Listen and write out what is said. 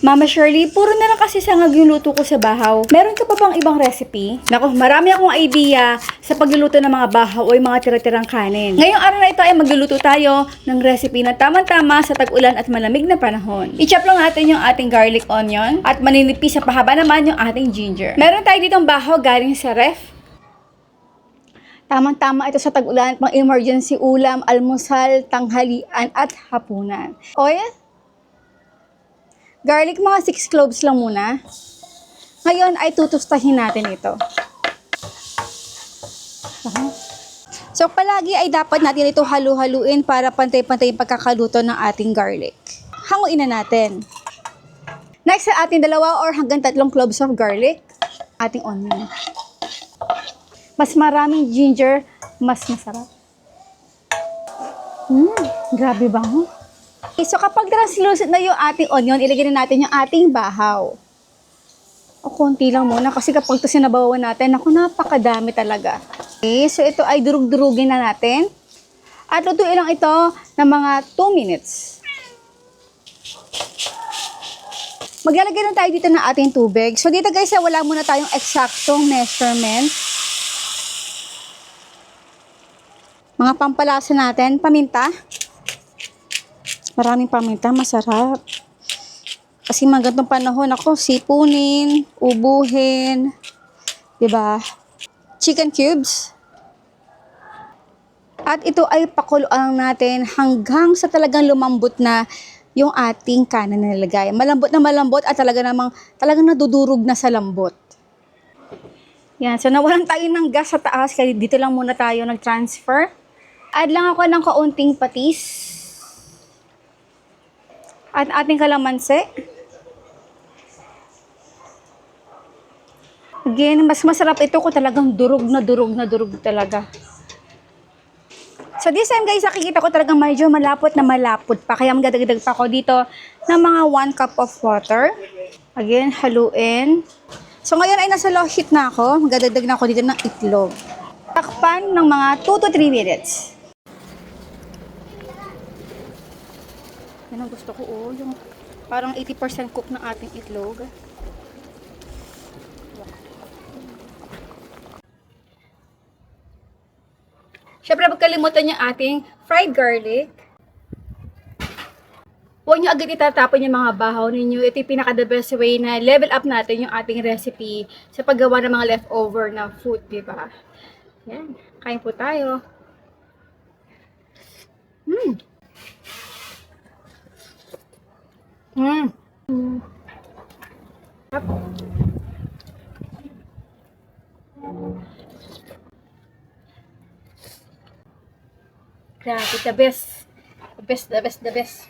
Mama Shirley, puro na lang kasi sangag yung luto ko sa bahaw. Meron ka pa bang ibang recipe? Nako, marami akong idea sa pagluluto ng mga bahaw o mga tira-tirang kanin. Ngayong araw na ito ay magluluto tayo ng recipe na tamang-tama sa tag-ulan at malamig na panahon. I-chop lang natin yung ating garlic onion at maninipis sa pahaba naman yung ating ginger. Meron tayo ditong bahaw galing sa ref. Tamang-tama ito sa tag-ulan, pang emergency ulam, almusal, tanghalian at hapunan. Oil, Garlic, mga 6 cloves lang muna. Ngayon ay tutustahin natin ito. So, palagi ay dapat natin ito halu-haluin para pantay-pantay yung pagkakaluto ng ating garlic. Hanguin na natin. Next, sa ating dalawa or hanggang tatlong cloves of garlic, ating onion. Mas maraming ginger, mas masarap. Hmm, grabe ba? Huh? Okay, so kapag translucent na yung ating onion, ilagay na natin yung ating bahaw. O konti lang muna kasi kapag ito sinabawan natin, ako napakadami talaga. Okay, so ito ay durug-durugin na natin. At lutuin lang ito ng mga 2 minutes. Maglalagay na tayo dito ng ating tubig. So dito guys, wala muna tayong eksaktong measurement. Mga pampalasa natin, paminta. Maraming paminta, masarap. Kasi mga ganitong panahon ako, sipunin, ubuhin, ba? Chicken cubes. At ito ay pakuluan natin hanggang sa talagang lumambot na yung ating kanan na nilagay. Malambot na malambot at talaga namang talagang nadudurog na sa lambot. Yan, so nawalan tayo ng gas sa taas kaya dito lang muna tayo nag-transfer. Add lang ako ng kaunting patis at ating kalamansi. Again, mas masarap ito kung talagang durog na durog na durog talaga. So this time guys, nakikita ko talagang medyo malapot na malapot pa. Kaya magdadagdag pa ako dito ng mga 1 cup of water. Again, haluin. So ngayon ay nasa low heat na ako. Magdadagdag na ako dito ng itlog. Takpan ng mga 2 to 3 minutes. Yan ang gusto ko, oh. Yung parang 80% cook ng ating itlog. Siyempre, huwag kalimutan yung ating fried garlic. Huwag nyo agad itatapon yung mga bahaw ninyo. Ito yung pinaka-the best way na level up natin yung ating recipe sa paggawa ng mga leftover na food, di ba? Yan. Kain po tayo. Hmm. Grabe, the best. The best, the best, the best.